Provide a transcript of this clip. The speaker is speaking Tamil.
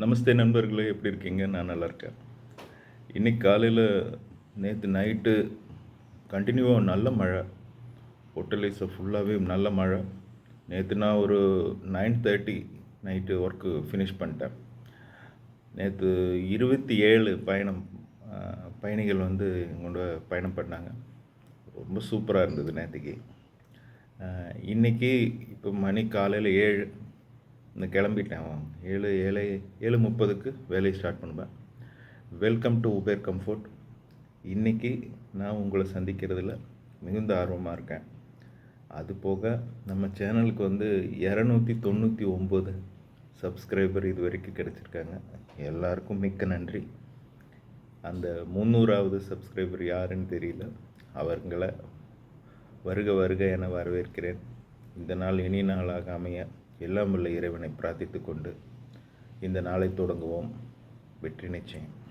நமஸ்தே நண்பர்களே எப்படி இருக்கீங்க? நான் நல்லா இருக்கேன். இன்னைக்கு காலையில் நேற்று நைட்டு கண்டினியூவாக நல்ல மழை. ஒட்டலைஸை ஃபுல்லாகவே நல்ல மழை. நேற்று நான் ஒரு nine thirty night work finish பண்ணிட்டேன். நேற்று இருபத்தி ஏழு பயணம் பயணிகள் வந்து கொண்டு பயணம் பண்ணாங்க. ரொம்ப சூப்பராக இருந்தது நேற்றுக்கு இன்றைக்கி இன்னைக்கு இப்போ மணி காலையில் ஏழு. இந்த கிளம்பிட்டேன். ஏழு ஏழு ஏழு முப்பதுக்கு வேலையை ஸ்டார்ட் பண்ணுவேன். வெல்கம் டு உபேர் கம்ஃபோர்ட் இன்றைக்கி நான் உங்களை சந்திக்கிறதுல மிகுந்த ஆர்வமாக இருக்கேன். அது போக நம்ம சேனலுக்கு வந்து இரநூத்தி தொண்ணூற்றி ஒம்பது சப்ஸ்கிரைபர் இது வரைக்கும் கிடச்சிருக்காங்க. எல்லாருக்கும் மிக்க நன்றி. அந்த முந்நூறாவது சப்ஸ்கிரைபர் யாருன்னு தெரியல. அவர்களை வருக வருக என வரவேற்கிறேன். இந்த நாள் இனி நாளாக அமைய எல்லாம் உள்ள இறைவனை பிரார்த்தித்து கொண்டு இந்த நாளை தொடங்குவோம். வெற்றி நிச்சயம்.